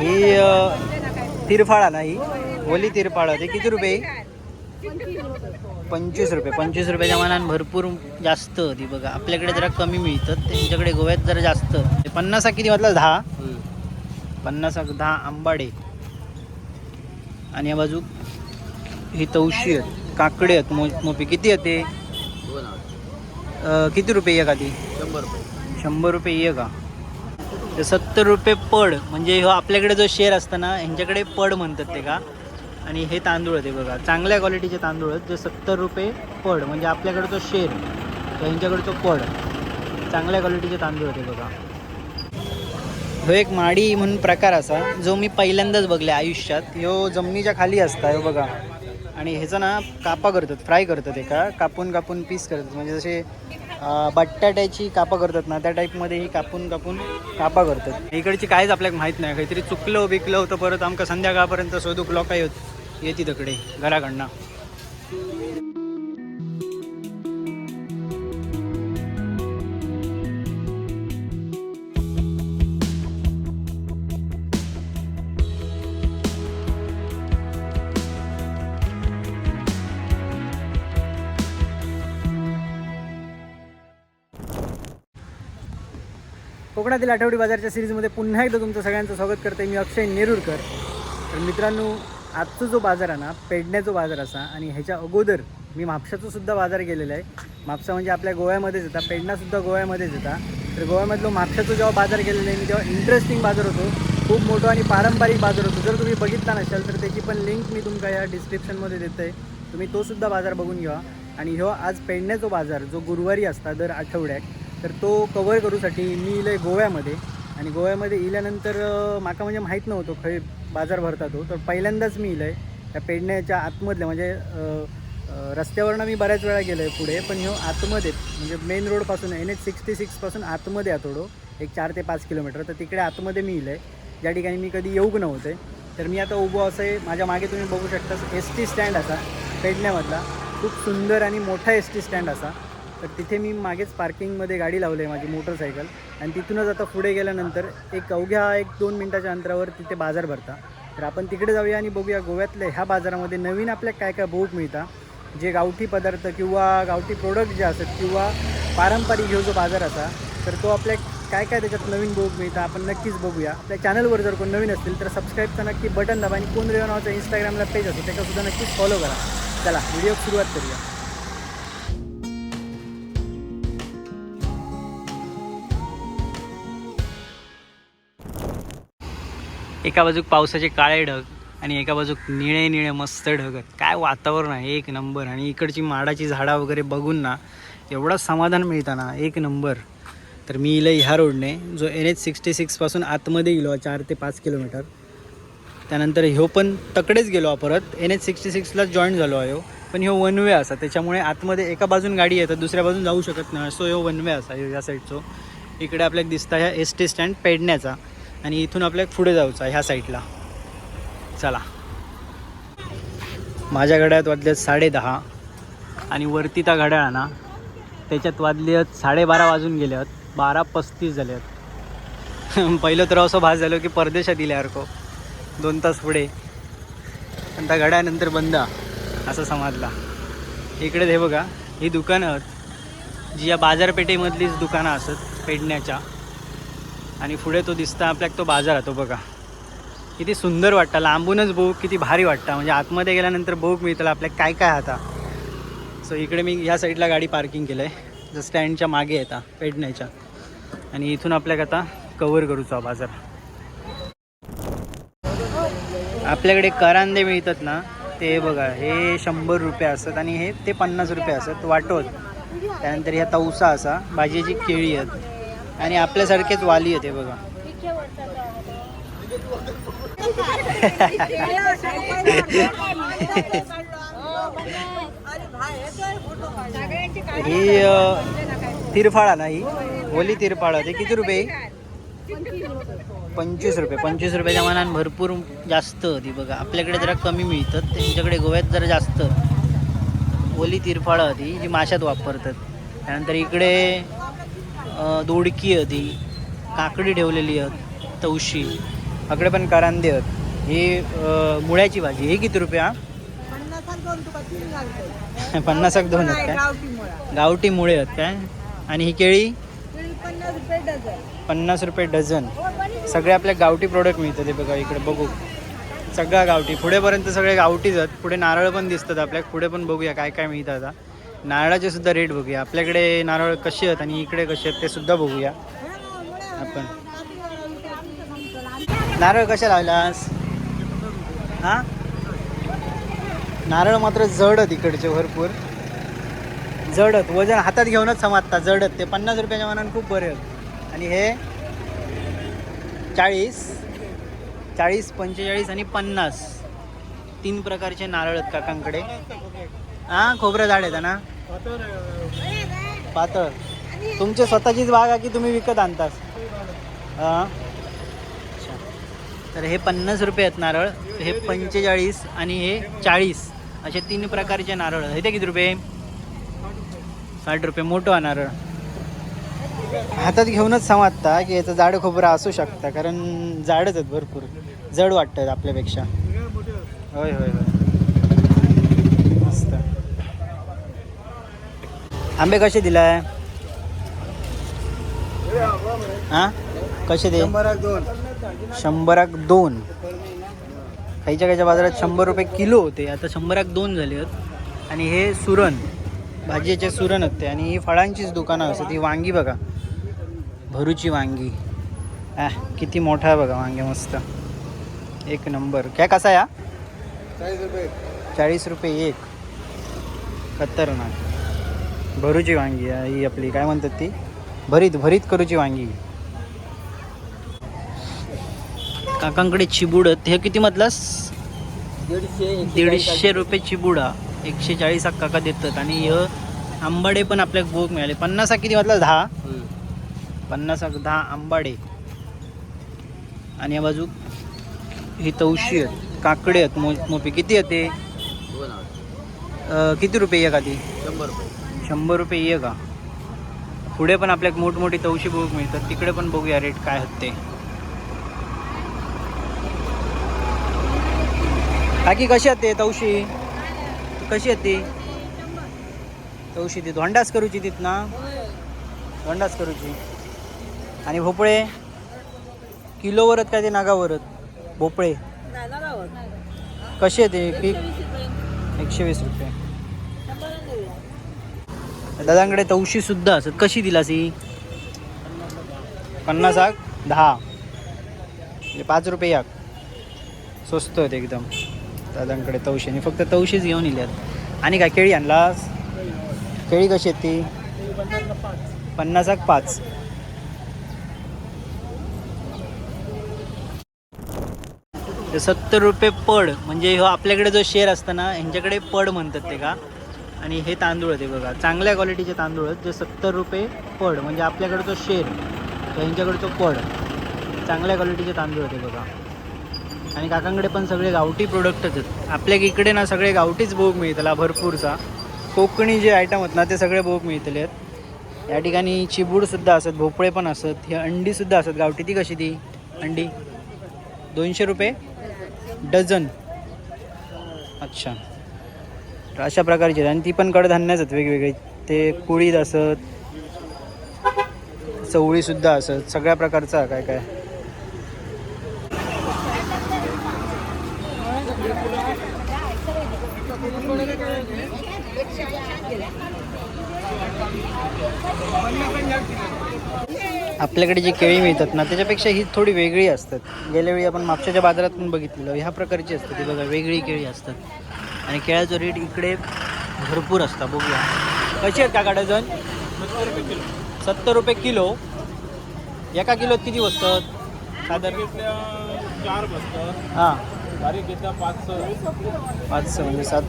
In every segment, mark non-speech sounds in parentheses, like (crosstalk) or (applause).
ही तिरफाळा ना ही? ओली तिरफाळ होते. किती रुपये? पंचवीस रुपये. पंचवीस रुपयाच्या मनान भरपूर जास्त होती बघा. आपल्याकडे जरा कमी मिळतात त्यांच्याकडे गोव्यात जरा जास्त. पन्नासा किती म्हटलं दहा? पन्नास दहा आंबाडे. आणि या बाजू ही तवशी आहेत. काकडे आहेत. मो मोपी. किती येते किती रुपये एक आधी? शंभर रुपये. शंभर रुपये ये का ते सत्तर रुपये पड म्हणजे ह्यो आपल्याकडे जो शेर असतं ना ह्यांच्याकडे पड म्हणतात ते का? आणि हे तांदूळ आहे ते बघा. चांगल्या क्वालिटीचे तांदूळ आहेत जे सत्तर रुपये पड म्हणजे आपल्याकडे तो शेर तर ह्यांच्याकडे तो पड. चांगल्या क्वालिटीचे तांदूळ आहे ते बघा. ह्यो एक माडी म्हणून प्रकार असा जो मी पहिल्यांदाच बघले आयुष्यात. ह्यो जमिनीच्या खाली असता ह्यो बघा. आणि ह्याचा ना कापा करतात फ्राय करतात एका कापून कापून पीस करतात. म्हणजे जसे बटाट्याची कापा करतात ना त्या टाईपमध्ये ही कापून कापून कापा करतात. इकडची काहीच आपल्याला माहीत नाही काहीतरी चुकलं बिकलं होतं परत आमकां संध्याकाळपर्यंत सोदूक लोक येत येते तिकडे घराकडनं. कोकणातील आठवडी बाजारच्या सिरीजमध्ये पुन्हा एकदा तुमचं सगळ्यांचं स्वागत करते. मी अक्षय नेरुरकर. तर मित्रांनो आजचा जो बाजार आहे ना पेडण्याचा बाजार असा आणि ह्याच्या अगोदर मी म्हापशाचा सुद्धा बाजार गेलेला आहे. म्हापसा म्हणजे आपल्या गोव्यामध्येच येतात पेडणासुद्धा गोव्यामध्येच येतात तर गोव्यामधलो म्हापशाचा जेव्हा बाजार गेलेला आहे मी तेव्हा इंटरेस्टिंग बाजार होतो. खूप मोठं आणि पारंपरिक बाजार होतो. जर तुम्ही बघितला नसाल तर त्याची पण लिंक मी तुमका या डिस्क्रिप्शनमध्ये देते आहे तुम्ही तोसुद्धा बाजार बघून घ्या. आणि ह्यो आज पेडण्याचा बाजार जो गुरुवारी असता दर आठवड्यात तर तो कवर करूसाठी मी इलय गोव्यामध्ये. आणि गोव्यामध्ये इल्यानंतर माका म्हणजे माहीत नव्हतं खय बाजार भरता तो. तर पहिल्यांदाच मी इलय. त्या पेडण्याच्या आतमधल्या म्हणजे रस्त्यावरनं मी बऱ्याच वेळा गेलो आहे पुढे पण ह्यो आतमध्ये म्हणजे मेन रोडपासून एन एच सिक्स्टी सिक्सपासून आतमध्ये आहे थोडं एक चार ते पाच किलोमीटर. तर तिकडे आतमध्ये मी इलय. ज्या ठिकाणी मी कधी येऊक नव्हते. तर मी आता उभं असं आहे माझ्या मागे तुम्ही बघू शकता एस टी स्टँड असा पेडण्यामधला. खूप सुंदर आणि मोठा एस टी स्टँड असा. तर तिथे मी मागेच पार्किंगमध्ये गाडी लावली आहे माझी मोटरसायकल. आणि तिथूनच आता पुढे गेल्यानंतर एक अवघ्या एक दोन मिनटाच्या अंतरावर तिथे बाजार भरता. तर आपण तिकडे जाऊया आणि बघूया गोव्यातल्या ह्या बाजारामध्ये नवीन आपल्या काय काय बघूक मिळतात जे गावठी पदार्थ किंवा गावठी प्रोडक्ट जे असतात किंवा पारंपरिक घेऊ जो बाजार असा तर तो आपल्या काय काय त्याच्यात नवीन बघूक मिळतं आपण नक्कीच बघूया. आपल्या चॅनलवर जर कोण नवीन असतील तर सबस्क्राईबचं नक्की बटन दाबा आणि कोण रेवा नावाचा इंस्टाग्रामला पेज असतो त्याच्यासुद्धा नक्कीच फॉलो करा. चला व्हिडिओ सुरुवात करूया. एका बाजूक पावसाचे काळे ढग आणि एका बाजूक निळे निळे मस्त ढग आहेत. काय वातावरण आहे? एक नंबर. आणि इकडची माडाची झाडं वगैरे बघून ना एवढं समाधान मिळतं ना एक नंबर. तर मी इलं ह्या रोडने जो एन एच सिक्स्टी सिक्सपासून आतमध्ये गेलो चार ते पाच किलोमीटर. त्यानंतर ह्यो पण तकडेच गेलो परत. एन एच सिक्स्टी सिक्सलाच जॉईन झालो आहे पण ह्यो वन वे असा. त्याच्यामुळे आतमध्ये एका बाजून गाडी येतात दुसऱ्या बाजून जाऊ शकत नाही. सो ह्यो वन वे असा या साईडचो इकडे आपल्याला दिसता ह्या एस टी स्टँड पेडण्याचा. आणि इथून आपल्याला पुढे जाऊचा ह्या साईडला. चला. माझ्या घड्यात वाजले साडे दहा आणि वरती त्या घड्याळ ना त्याच्यात वाजले आहेत साडेबारा वाजून गेले आहेत बारा पस्तीस झाले आहेत पहिलं तर असं भास झालं की परदेशात इल्यासारखं दोन तास पुढे. पण त्या घड्यानंतर बंद असं समजला. इकडे हे बघा ही दुकानं आहेत. जी या बाजारपेठेमधलीच दुकानं असत पेडण्याच्या. आणि पुढे तो दिसता आपल्याक तो बाजार आहे तो बघा. किती सुंदर वाटतं. लांबूनच बोग किती भारी वाटतं. म्हणजे आतमध्ये गेल्यानंतर बोग मिळतं आपल्याला काय काय आता. सो इकडे मी ह्या साईडला गाडी पार्किंग केलं आहे जर स्टँडच्या मागे येता पेडण्याच्या. आणि इथून आपल्याला आता कवर करूचा बाजार. आपल्याकडे करांदे मिळतात ना ते बघा हे शंभर रुपये असतात आणि हे ते पन्नास रुपये असतात. वाटोत त्यानंतर ह्या तवसा असा भाजीची केळी आहेत. आणि आपल्यासारखेच वाली होते बघा. ही तिरफाळा ना ही? ओली तिरफाळा ते किती रुपये पंचवीस रुपये. पंचवीस रुपयाच्या मनान भरपूर जास्त होती बघा. आपल्याकडे जरा कमी मिळतात. त्यांच्याकडे गोव्यात जरा जास्त. ओली तिरफाळं होती. जी माशात वापरतात. त्यानंतर इकडे दोडकी आहे ती काकडी ठेवलेली आहेत तवशी इकडे पण करांदे आहेत ही मुळ्याची भाजी. हे किती रुपया (laughs) पन्नासाक दोन आहेत काय? गावठी मुळे आहेत काय? आणि ही केळी? पन्नास रुपये डझन. सगळे आपल्या गावठी प्रोडक्ट मिळतात ते बघा इकडे बघू. सगळ्या गावठी. पुढेपर्यंत सगळे गावठीच आहेत. पुढे नारळ पण दिसतात आपल्या पुढे पण बघूया काय काय मिळतं आता. नारळाचे सुद्धा रेट बघूया. आपल्याकडे नारळ कसे आहेत आणि इकडे कसे आहेत ते सुद्धा बघूया. आपण. नारळ कशा लावलास हा? नारळ मात्र जड आहेत इकडचे भरपूर. जड आहेत. वजन हातात घेऊनच समजतात जड आहेत. ते पन्नास रुपयाच्या मनानं खूप बरे आहेत. आणि हे चाळीस. चाळीस पंचेचाळीस आणि पन्नास. तीन प्रकारचे नारळ आहेत काकांकडे. हां खोबरं झाड आहेत ना? पातळ. तुमची स्वतःचीच बाग आहे की तुम्ही विकत आणतास? हां. अच्छा तर हे पन्नास रुपये आहेत नारळ हे पंचेचाळीस आणि हे चाळीस. असे तीन प्रकारचे नारळ. आहेत. हे ते किती रुपये? साठ रुपये. मोठं आहे नारळ. हातात घेऊनच समजता की याचं जाड खोबरं असू शकतं कारण जाडच आहेत भरपूर. जड वाटतात आपल्यापेक्षा. होय होय होय मस्त आंबे कसे दिलाय? हा? कसे दे? दोन शंभराक दोन. खायच्या खायच्या बाजारात शंभर रुपये किलो होते. आता शंभराक दोन झाले आहेत. आणि हे सुरण. भाजीचे सुरण होते आणि ही फळांचीच दुकानं असतात ही वांगी बघा. भरूची वांगी. आ किती मोठा आहे बघा वांगे मस्त. एक नंबर. काय कसा या चाळीस रुपये. चाळीस रुपये एक. खतरनाक. भरूची वांगी आहे ही आपली काय म्हणतात ती? भरीत भरीत करूची वांगी. काकांकडे चिबूड आहेत. हे किती म्हटलास दीडशे रुपये चिबुडा एकशे चाळीस काका देतात. आणि ह आंबाडे पण आपल्याला भोग मिळाले. पन्नासा किती म्हटलं दहा. पन्नास दहा आंबाडे. आणि या बाजू ही तवशी आहेत. काकडे आहेत मो मोपी. किती आहेत ते किती रुपये एक आधी? शंभर रुपये. शंभर रुपये ये का? पुढे पण आपल्याला मोठमोठी तवशी भोग मिळतात. तिकडे पण बघूया रेट काय आहेत ते बाकी कशी आहेत ते तवशी? कशी आहेत ती? तवशी ती धोंडाच करूची तीत ना धोंडाच करूची. आणि भोपळे? किलोवरत काय ते नागावरत भोपळे? कसे ते? एकशे वीस रुपये. दादांकडे तवशी सुद्धा असत. कशी दिलास ही पन्नास आग दहा. म्हणजे पाच रुपये याक स्वस्त आहेत एकदम. दादांकडे तवशी आणि फक्त तवशीच घेऊन इल्यात आणि काय केळी आणलास केळी कशी आहेत ती? पन्नास आग पाच. ते सत्तर रुपये पड. म्हणजे ह्यो आपल्याकडे जो शेर असतं ना ह्यांच्याकडे पड म्हणतात ते का? आणि हे तांदूळ आहे ते बघा. चांगल्या क्वालिटीचे तांदूळ आहेत जे सत्तर रुपये पड म्हणजे आपल्याकडचं शेर ह्यांच्याकडे तो पड. चांगल्या क्वालिटीचे तांदूळ आहे ते बघा. आणि काकांकडे पण सगळे गावठी प्रोडक्टच आहेत. आपल्या इकडे ना सगळे गावठीच भोग मिळतला भरपूरचा. कोकणी जे आयटम आहेत ना ते सगळे भोग मिळतले आहेत या ठिकाणी चिबूडसुद्धा असत भोपळे पण असत ही अंडीसुद्धा असत. गावठी ती कशी ती? अंडी. दोनशे रुपये डझन. अच्छा. तर अशा प्रकारची आहेत. आणि ती पण कडधान्यच आहेत वेगवेगळी. ते कुळीद असत चवळीसुद्धा असत सगळ्या प्रकारचा काय काय. आपल्याकडे जी केळी मिळतात ना त्याच्यापेक्षा ही थोडी वेगळी असतात. गेल्या वेळी आपण मागच्या बाजारात पण बघितलेलं ह्या प्रकारची असतात ती बघा वेगळी केळी असतात. आणि केळ्याचं रेट इकडे भरपूर असता बघूया. कशी आहेत का डझन सत्तर रुपये किलो. सत्तर रुपये किलो एका किलोत किती बसतात? साधारण? चार बसतात हां. बारीक घेतला पाच पाचशे म्हणजे सात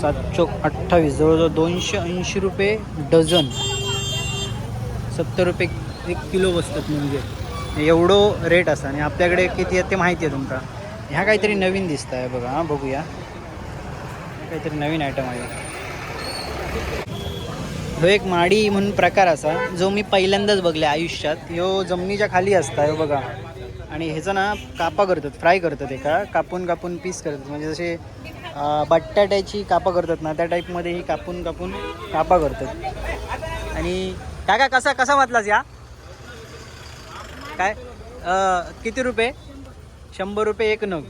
सात चोक अठ्ठावीस जवळजवळ दोनशे ऐंशी रुपये डझन. सत्तर रुपये एक किलो बसतात म्हणजे. एवढं रेट असा आणि आपल्याकडे किती आहे ते माहिती आहे तुमका? ह्या काहीतरी नवीन दिसत आहे बघा हां बघूया. काहीतरी नवीन आयटम आहे. ह्यो एक माडी म्हणून प्रकार असा जो मी पहिल्यांदाच बघले आयुष्यात. ह्यो जमिनीच्या खाली असता ह्यो बघा. आणि ह्याचं ना कापा करतात फ्राय करतात एका. कापून कापून पीस करतात. म्हणजे जसे बटाट्याची कापा करतात ना त्या टाईपमध्ये ही कापून कापून कापा करतात. आणि काका कसा कसा म्हटलास या? काय? किती रुपये? शंभर रुपये एक नग.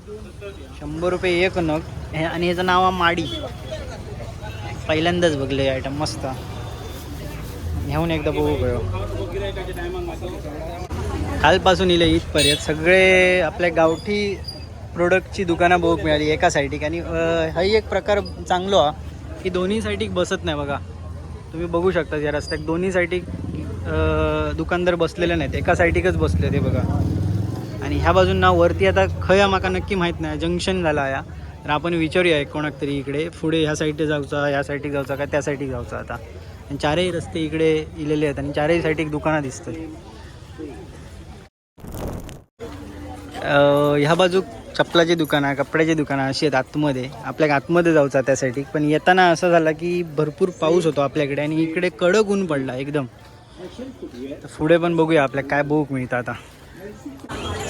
शंभर रुपये एक नग. हे- आणि ह्याचं नाव आहे माडी. पहिल्यांदाच बघले आयटम मस्त. घेऊन एकदा बघू कळ कालपासून इले इथपर्यंत सगळे आपल्या गावठी प्रोडक्टची दुकानं बघूक मिळाली एका साईडीक आणि हाही हा एक प्रकार चांगलो हा की दोन्ही साईडीक बसत नाही बघा. तुम्ही बघू शकता या रस्त्यात दोन्ही साईडीक दुकानदार बसलेले नाहीत. एका साईडीकच बसले ते बघा. आणि ह्या बाजून ना वरती आता खया माका नक्की माहीत नाही जंक्शन झाला या तर आपण विचारूया कोणाक तरी इकडे. पुढे ह्या साईडला जाऊचा ह्या साईडीक जाऊचा का त्या साईडीक जाऊचा आता. आणि चारही रस्ते इकडे इलेले आहेत आणि चारही साईडीक दुकानं दिसतात ह्या बाजू दुकान दुकानं कपड्याची दुकानं अशी आहेत आतमध्ये. आपल्या आतमध्ये जाऊचा त्यासाठी पण येताना असं झालं की भरपूर पाऊस होतो आपल्याकडे आणि इकडे कडक ऊन पडला एकदम. पुढे पण बघूया आपल्याला काय बघूक मिळतं आता.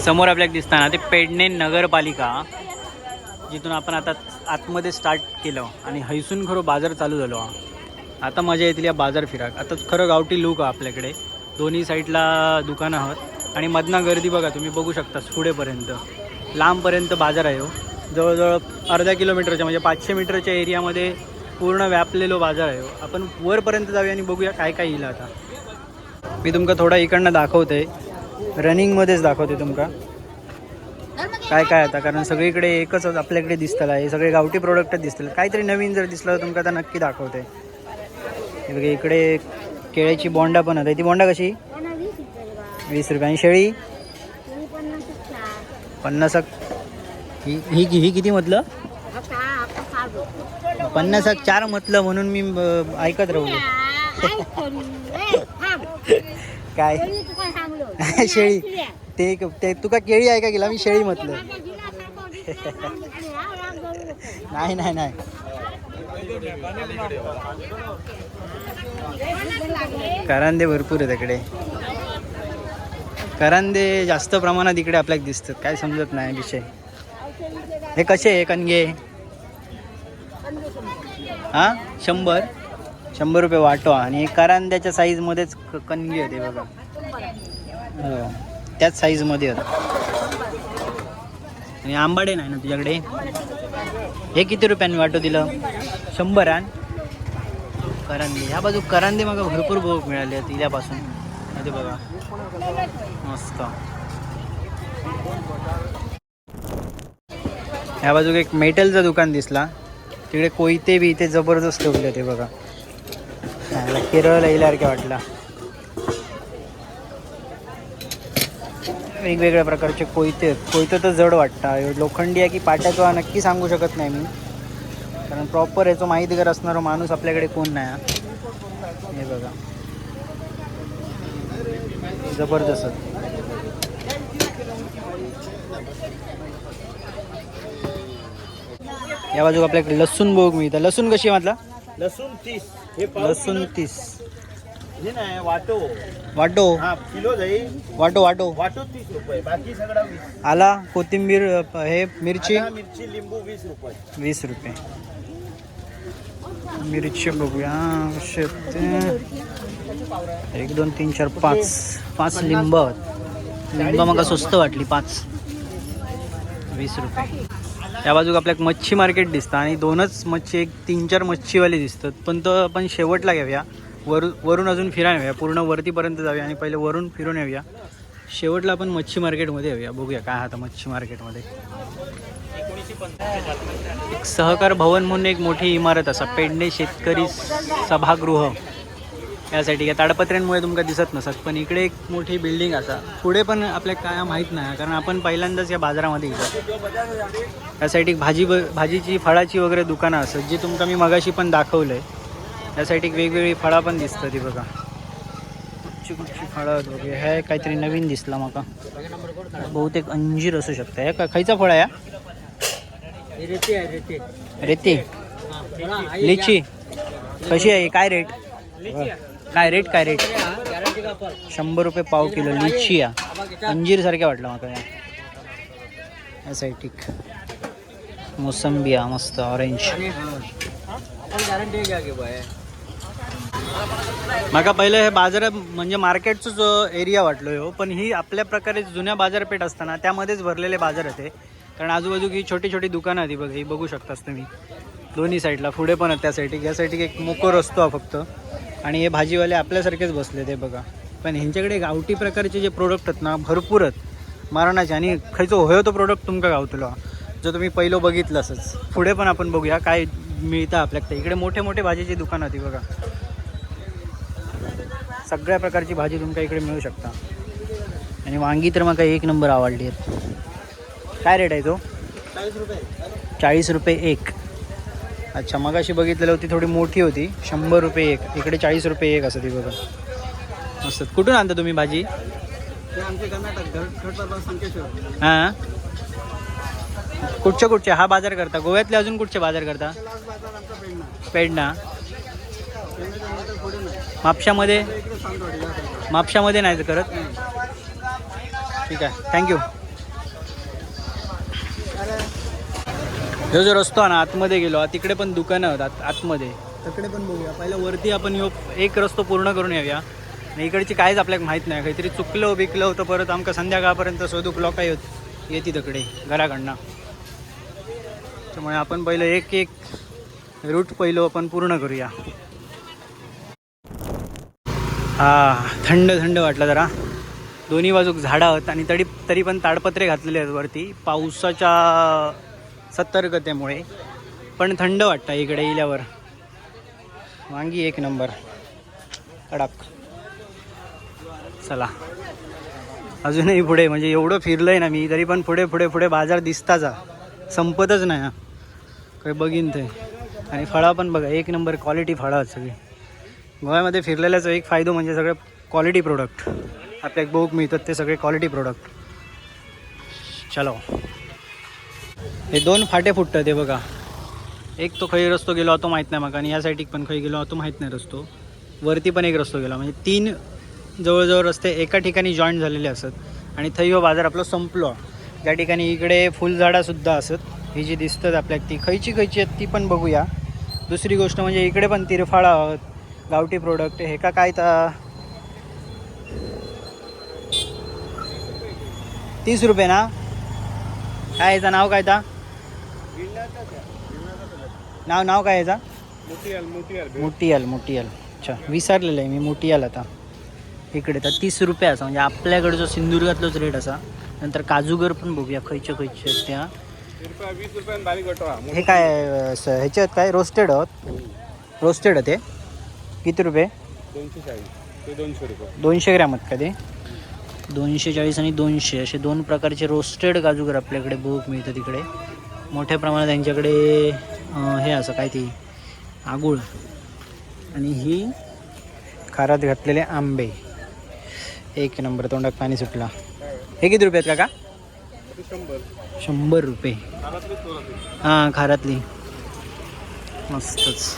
समोर आपल्याला दिसताना ते पेडणे नगरपालिका जिथून आपण आता आतमध्ये स्टार्ट केलं आणि हैसून खरं बाजार चालू झालो. हा. आता मजा येतील या बाजार फिराक. आता खरं गावठी लूक आहे आपल्याकडे. दोन्ही साईडला दुकानं आहोत. आणि मधनं गर्दी बघा तुम्ही बघू शकता पुढेपर्यंत लांबपर्यंत बाजार आहे हो. जवळजवळ अर्ध्या किलोमीटरच्या म्हणजे पाचशे मीटरच्या एरियामध्ये पूर्ण व्यापलेलो बाजार आहे हो. आपण वरपर्यंत जाऊया आणि बघूया काय काय येईल आता. मी तुमका थोडा इकडनं दाखवते. रनिंगमध्येच दाखवते तुमका. काय काय आता? कारण सगळीकडे एकच आपल्याकडे दिसतं हे सगळे गावठी प्रोडक्टच दिसतील. काहीतरी नवीन जर दिसलं तर तुमका आता नक्की दाखवते. बघा इकडे केळ्याची बोंडा पण आहे ती बोंडा कशी? वीस रुपये आणि शेळी? पन्नास ही ही ही किती म्हटलं? पन्नास चार म्हटलं म्हणून मी ऐकत राहू. (laughs) काय? (laughs) शेळी. ते ते तुका केळी आहे का गेला? मी शेळी म्हटलं. (laughs) नाही नाही नाही. करांदे भरपूर आहे तिकडे करांदे जास्त प्रमाणात इकडे आपल्याला दिसतात. काय समजत नाही विषय. हे कसे आहे? कणगे हा? शंभर? शंभर रुपये वाटो. आणि करांद्याच्या साईजमध्येच क- कणगे होते बघा. हो. त्याच साईजमध्ये होतं. आणि आंबाडे नाही ना तुझ्याकडे? हे किती रुपयांनी वाटो दिलं? शंभर आण. करांदे. ह्या बाजू करांदे मग भरपूर भोग मिळाले आहेत इल्यापासून. ते बघा. मस्त. ह्या बाजूक एक मेटलचं दुकान दिसला. तिकडे कोयते बी इथे जबरदस्त ठेवले ते बघा. केरळला केरळ येईल्यासारखे वाटला. वेगवेगळ्या प्रकारचे कोयते आहेत. कोयते तर जड वाटतं लोखंडी आहे की पाट्याचा नक्की सांगू शकत नाही मी. कारण प्रॉपर याचं माहितीगार असणारा माणूस आपल्याकडे कोण नाही हा. बघा. जबरदस्त. या बाजूक आपल्याकडे लसूण बघ मिळतं. लसूण कशी आहे म्हटलं लसूण तीस. लसूण तीस. हे नाही वाटो. वाटो? हा किलो जाईल वाटो वाटो. वाटो तीस रुपये बाकी सगळं वीस. आला कोथिंबीर अ, हे मिरची? आला, मिरची लिंबू वीस रुपये. वीस रुपये. मिरची बघूया कशी आहेत ते. एक दोन तीन चार पाच. पाच लिंब. लिंब मग स्वस्त वाटली पाच. वीस रुपये. त्या बाजूक आपल्याक मच्छी मार्केट दिसतं आणि दोनच मच्छी एक तीन चार मच्छीवाले दिसतात. पण तो आपण शेवटला घेऊया. वर वरून अजून फिरायला येऊया. पूर्ण वरतीपर्यंत जाऊया आणि पहिले वरून फिरून येऊया. शेवटला आपण मच्छी मार्केटमध्ये येऊया. बघूया काय आता मच्छी मार्केटमध्ये. एक सहकार भवन म्हणून एक मोठी इमारत असा पेडणे शेतकरी सभागृह. यासाठी या ताडपत्र्यांमुळे तुमका दिसत नसत पण इकडे एक मोठी बिल्डिंग असा. पुढे पण आपल्या काय माहीत नाही कारण आपण पहिल्यांदाच या बाजारामध्ये येतो यासाठी भाजी ब भाजीची फळाची वगैरे दुकानं असत जी तुमका मी मगाशी पण दाखवलं आहे यासाठी वेगवेगळी फळं पण दिसतं ती बघा. कुठची कुठची फळं वगैरे हे काहीतरी नवीन दिसला माका. बहुतेक अंजीर असू शकतं. हे का खयचा फळ आहे? रेती लिची. कशी आहे? काय रेट काय रेट काय रेट शंभर रुपये पाव किलो लिची या अंजीर सारख्या वाटलं माका या. ठीक मोसंबी हा मस्त ऑरेंज मला पहिले हे बाजार म्हणजे मार्केटचं जो एरिया वाटलो हो पण ही आपल्या प्रकारे जुन्या बाजारपेठ असताना त्यामध्येच भरलेले बाजार होते. कारण आजूबाजू ही छोटी छोटी दुकानं होती बघा ही बघू शकतास तुम्ही. दोन्ही साईडला पुढे पण त्या साईडला या साईडला एक मोको रस्तो आहे फक्त. आणि हे भाजीवाले आपल्यासारखेच बसले ते बघा. पण ह्यांच्याकडे गावठी प्रकारचे जे प्रोडक्ट आहेत ना भरपूर आहेत. मारणाचे आणि खयचो होयो तो प्रोडक्ट तुमका गावतलो. जो तुम्ही पहिलं बघितलं असंच पुढे पण आपण बघूया काय मिळतं आपल्याक ते इकडे मोठे मोठे भाजीची दुकानं होती बघा. सगळ्या प्रकारची भाजी तुमका इकडे मिळू शकता. आणि वांगी तर मला एक नंबर आवडली आहेत. काय रेट आहे तो? चाळीस रुपये. चाळीस रुपये एक. अच्छा मग अशी बघितलेली होती थोडी मोठी होती. शंभर रुपये एक. इकडे चाळीस रुपये एक असं ती बघा. मस्त. कुठून आणता तुम्ही भाजी? हां कुठच्या कुठचे हा बाजार करता. गोव्यातले अजून कुठचे बाजार करता? पेडणा पेडणा पेडण्याच्या पुढे नाही मापशामध्ये मापशामध्ये नाही करत. ठीक आहे. थँक्यू ह्यो जो रस्तो आहे ना आतमध्ये गेलो तिकडे पण दुकानं आहेत आत आतमध्ये. तिकडे पण बघूया. पहिला वरती आपण ह्यो एक रस्तो पूर्ण करून येऊया. आणि इकडची काहीच आपल्याला माहीत नाही. काहीतरी चुकलं बिकलं होतं परत आमका संध्याकाळपर्यंत शोधूक लोक येत येते तिकडे घराकडनं. त्यामुळे आपण पहिलं एक एक रूट पहिलं आपण पूर्ण करूया. हा थंड थंड वाटलं जरा. दोन्ही बाजूक झाडं आहेत आणि तरी तरी पण ताडपत्रे घातलेले आहेत वरती. पावसाच्या सतर्कतेमुळे. पण थंड वाटतं इकडे इल्यावर. वांगी एक नंबर. कडक. चला. अजूनही पुढे म्हणजे एवढं फिरलंय ना मी तरी पण पुढे पुढे पुढे बाजार दिसताचा संपतच नाही काही बघीन ते. आणि फळं पण बघा एक नंबर क्वालिटी फळं आहेत सगळी. गोव्यामध्ये फिरलेल्याचा एक फायदा म्हणजे सगळे क्वालिटी प्रोडक्ट आपल्याक बघूक मिळतात ते सगळे क्वालिटी प्रोडक्ट चलो. हे दोन फाटे फुटतात ते बघा. एक तो खै रस्तो गेलो होतो माहीत नाही मग आणि या साईडीक पण खै गेलो तो माहीत नाही रस्तो. वरती पण एक रस्तो गेला. म्हणजे तीन जवळजवळ रस्ते एका ठिकाणी जॉईन झालेले असत. आणि थंय हो बाजार आपला संपलो. त्या ठिकाणी इकडे फुलझाडासुद्धा असत ही जी दिसतात आपल्याक ती. खयची खयची आहेत ती पण बघूया. दुसरी गोष्ट म्हणजे इकडे पण तिरफाळा आहोत. गावठी प्रोडक्ट हे का काय ता? तीस रुपये ना? काय याचं नाव काय ता? नाव नाव काय याचा? मोटियाल मोटियाल. अच्छा विसरलेलं आहे मी मोटियाल आता. इकडे तर तीस रुपये असा म्हणजे आपल्याकडे सिंधुदुर्गातलोच रेट असा. नंतर काजूगर पण बघूया खयचे खयचे त्या. हे काय अं, स- ह्याचे आहेत काय? रोस्टेड आहोत. रोस्टेड आहे ते. किती रुपये? दोनशे चाळीस ते दोनशे रुपये दोनशे ग्रॅम आहेत का ते दोनशे चाळीस आणि दोनशे. असे दोन प्रकारचे रोस्टेड काजूगर आपल्याकडे बघूक मिळतं तिकडे. मोठ्या प्रमाणात त्यांच्याकडे हे असं काय ते आगुळ. आणि ही खारात घातलेले आंबे. एक नंबर तोंडात पाणी सुटला. हे किती रुपये आहेत काका? शंभर शंभर रुपये हां खारातली. मस्तच.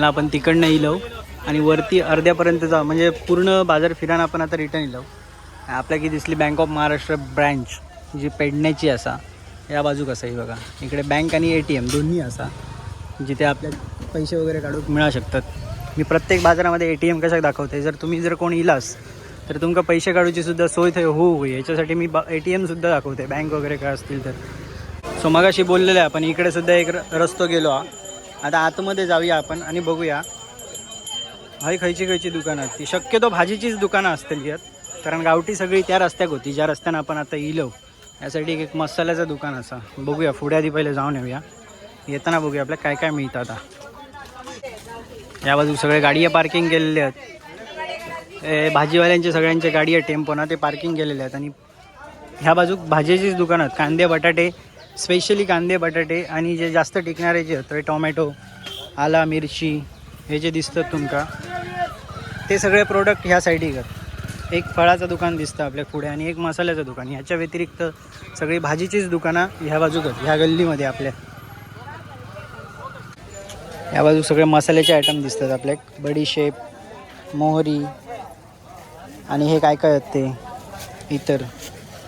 खालनं आपण तिकडनं इलो आणि वरती अर्ध्यापर्यंत जा म्हणजे पूर्ण बाजार फिरान आपण आता रिटर्न येलो आपल्याला की दिसली बँक ऑफ महाराष्ट्र ब्रँच जी पेडण्याची असा. या बाजूक असा ही बघा. इकडे बँक आणि ए टी एम दोन्ही असा. जिथे आपल्या पैसे वगैरे काढूक मिळू शकतात. मी प्रत्येक बाजारामध्ये ए टी एम कशाक दाखवते जर तुम्ही जर कोण इलास तर तुमका पैसे काढूची सुद्धा सोय थंय होऊ होई. याच्यासाठी मी ए टी एमसुद्धा दाखवते बँक वगैरे काय असतील तर. सो मगाशी बोललेलं आहे आपण. इकडे सुद्धा एक र- रस्तो गेलो हा. आता आतमध्ये जाऊया आपण आणि बघूया. भाई खयची खयची दुकानं आहेत. ती शक्यतो भाजीचीच दुकानं असतील यात. कारण गावठी सगळी त्या रस्त्याक होती. ज्या रस्त्यानं आपण आता इलो यासाठी एक मसाल्याचं दुकान असा. बघूया पुढे आधी पहिले जाऊन येऊया. येताना बघूया आपल्याला काय काय मिळतं आता. या बाजू सगळे गाड्या पार्किंग केलेले आहेत. ए, भाजीवाल्यांचे सगळ्यांचे गाडी आहे टेम्पो ना ते पार्किंग केलेले आहेत. आणि ह्या बाजूक भाजीचीच दुकानं आहेत. कांदे बटाटे स्पेशली कांदे बटाटे आणि जे जास्त टिकणारे जे आहेत टोमॅटो आला मिरची हे जे दिसतात तुमका ते सगळे प्रोडक्ट ह्या साईडीक आहेत एक फळाचं दुकान दिसतं आपल्या पुढे आणि एक मसाल्याचं दुकान. ह्याच्या व्यतिरिक्त सगळी भाजीचीच दुकानं ह्या बाजूकच ह्या गल्लीमध्ये आपल्या. या बाजू सगळे मसाल्याचे आयटम दिसतात आपल्या. बडीशेप मोहरी आणि हे काय काय आहेत ते? इतर.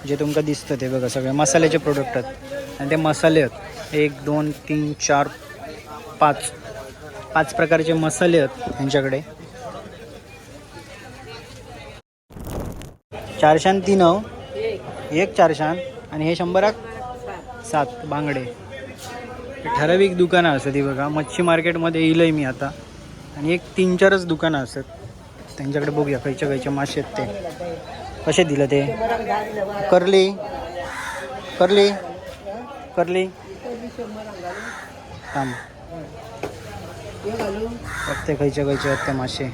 जे तुमका दिसतं ते बघा सगळे मसाल्याचे प्रोडक्ट आहेत. आणि ते मसाले आहेत. एक दोन तीन चार पाच. पाच प्रकारचे मसाले आहेत त्यांच्याकडे चारशान तीन एक चारशान आणि हे शंभराक सात बांगडे. ठराविक दुकानं असतात ही बघा. मच्छी मार्केटमध्ये येईल मी आता. आणि एक तीन चारच दुकानं असतात. त्यांच्याकडे बघूया खायच्या खायच्या मासे आहेत ते. कसे दिलं ते? करली. करली. करली. थांब. बघते खयचे खयचे आहेत ते मासे.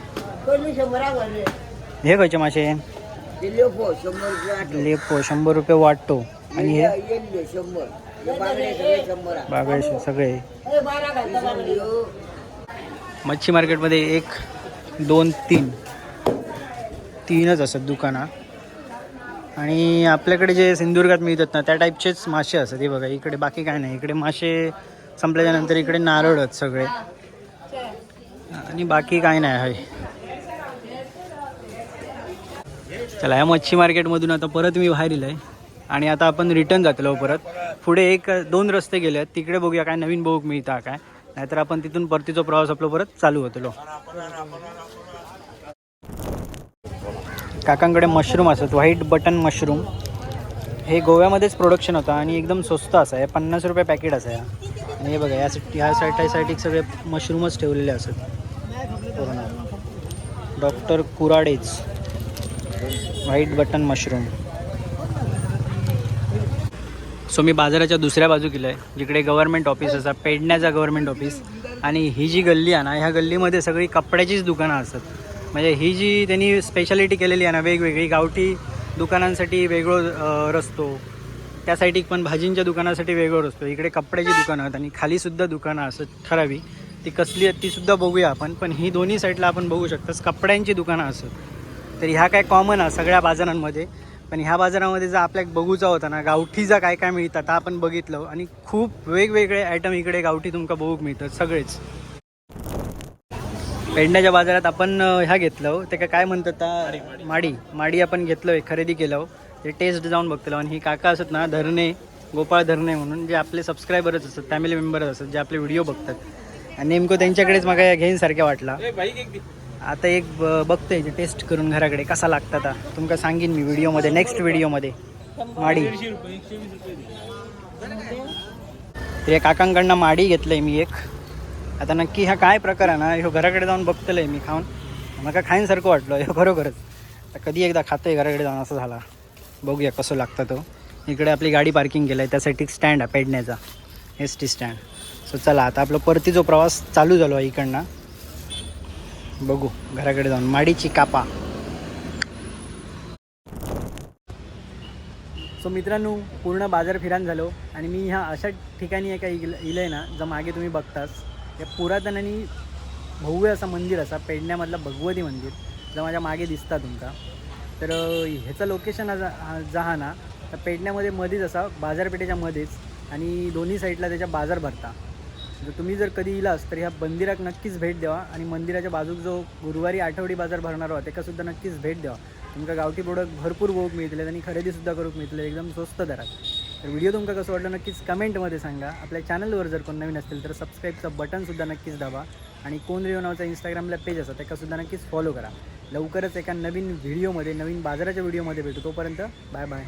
हे खयचे मासे? लेपो शंभर रुपये वाटतो. आणि हे? बागळे सगळे. मच्छी मार्केटमध्ये एक दोन तीन. तीनच असतात दुकानात आणि आपल्याकडे जे सिंधुदुर्गात मिळतात ना त्या टाईपचेच मासे असतात. हे बघा इकडे बाकी काय नाही. इकडे मासे संपल्याच्यानंतर इकडे नारळ आहेत सगळे. आणि बाकी काय नाही आहे. चला या मच्छी मार्केटमधून आता परत मी बाहेर आहे आणि आता आपण रिटर्न जातलो परत पुढे एक दोन रस्ते गेले आहेत. तिकडे बघूया काय नवीन बघूक मिळता काय. नाहीतर आपण तिथून परतीचा प्रवास आपला परत चालू होतलो काकांकडे मशरूम असत व्हाईट बटन मशरूम हे गोव्यामध्येच प्रोडक्शन होतं आणि एकदम स्वस्त असं आहे पन्नास रुपये पॅकेट असं आहे आणि हे बघा या ह्या साईडसाठी सगळे मशरूमच ठेवलेले असत doctor Kurade's white button mushroom so मी बाजाराच्या दुसऱ्या बाजू केलं आहे जिकडे गव्हर्नमेंट ऑफिस असा पेडण्याचा गव्हर्नमेंट ऑफिस आणि ही जी गल्ली आहे ना ह्या गल्लीमध्ये सगळी कपड्याचीच दुकानं असतात. म्हणजे ही जी त्यांनी स्पेशालिटी केलेली आहे ना वेगवेगळी गावठी दुकानांसाठी वेगळं रस्तो त्या साईडीक पण भाजींच्या दुकानासाठी वेगळं रस्तो इकडे कपड्याची दुकानं आहेत आणि खालीसुद्धा दुकानं असत ठरावी. ती कसली आहेत तीसुद्धा बघूया आपण पण ही दोन्ही साईडला आपण बघू शकतो. कपड्यांची दुकानं असत तर ह्या काय कॉमन आहे सगळ्या बाजारांमध्ये. पण ह्या बाजारामध्ये जर आपल्या बघूचा होता ना गावठीचा काय काय मिळतात हा आपण बघितलं. आणि खूप वेगवेगळे आयटम इकडे गावठी तुमका बघूक मिळतात सगळेच. पेडण्याच्या बाजारात आपण ह्या घेतलं ते काय काय म्हणतात ता- माडी माडी. आपण घेतलं खरेदी केलं ते टेस्ट जाऊन बघतलो. आणि ही काका असत ना धरणे गोपाळ धरणे म्हणून जे आपले सबस्क्रायबरच असतात फॅमिली मेंबरच असतात जे आपले व्हिडिओ बघतात. आणि नेमकं त्यांच्याकडेच मला घेईन सारख्या वाटला. आता एक बघतोय जे टेस्ट करून घराकडे कसा लागतात हा. तुमका सांगीन मी व्हिडिओमध्ये नेक्स्ट व्हिडिओमध्ये माडी. या काकांकडनं माडी घेतलंय मी एक. आता नक्की हा काय प्रकार आहे ना ह्यो घराकडे जाऊन बघतलंय मी खाऊन. मला खाईनसारखं वाटलं ह्यो खरोखरच कधी एकदा खातोय घराकडे जाऊन असं झाला. बघूया कसं लागतं तो. इकडे आपली गाडी पार्किंग केलं आहे त्यासाठी स्टँड आहे पेडण्याचा. S T stand. सो चला आता आपलं जो प्रवास चालू झालो आहे इकडनं बघू घराकडे जाऊन. माडीची कापा. सो मित्रांनो पूर्ण बाजार फिरान झालो आणि मी ह्या अशा ठिकाणी एका इल इलं आहे ना जर मागे तुम्ही बघताच या पुरातन आणि भव्य असं मंदिर असा पेडण्यामधलं भगवती मंदिर जर माझ्या मागे दिसता तुमका तर ह्याचं लोकेशन जहा ना तर पेडण्यामध्ये मध्येच असा बाजारपेठेच्या मध्येच आणि दोन्ही साईडला त्याच्या बाजार भरता. जर तुम्ही जर कधी इलास तर ह्या मंदिराक नक्कीच भेट द्यावा आणि मंदिराच्या बाजूक जो गुरुवारी आठवडी बाजार भरणार होता त्याकासुद्धा नक्कीच भेट द्यावा. तुमका गावठी प्रोडक्ट भरपूर बघूक मिळतले आणि खरेदीसुद्धा करूक मिळतले एकदम स्वस्त दरात. तर व्हिडिओ तुमका कसं वाटलं नक्कीच कमेंटमध्ये सांगा. आपल्या चॅनलवर जर कोण नवीन असतील तर सबस्क्राईबचं बटनसुद्धा नक्कीच दाबा. आणि कोण रिओ नावाचा इंस्टाग्रामला पेज असा त्याकासुद्धा नक्कीच फॉलो करा. लवकरच एका नवीन व्हिडिओमध्ये नवीन बाजाराच्या व्हिडिओमध्ये भेटू. तोपर्यंत बाय बाय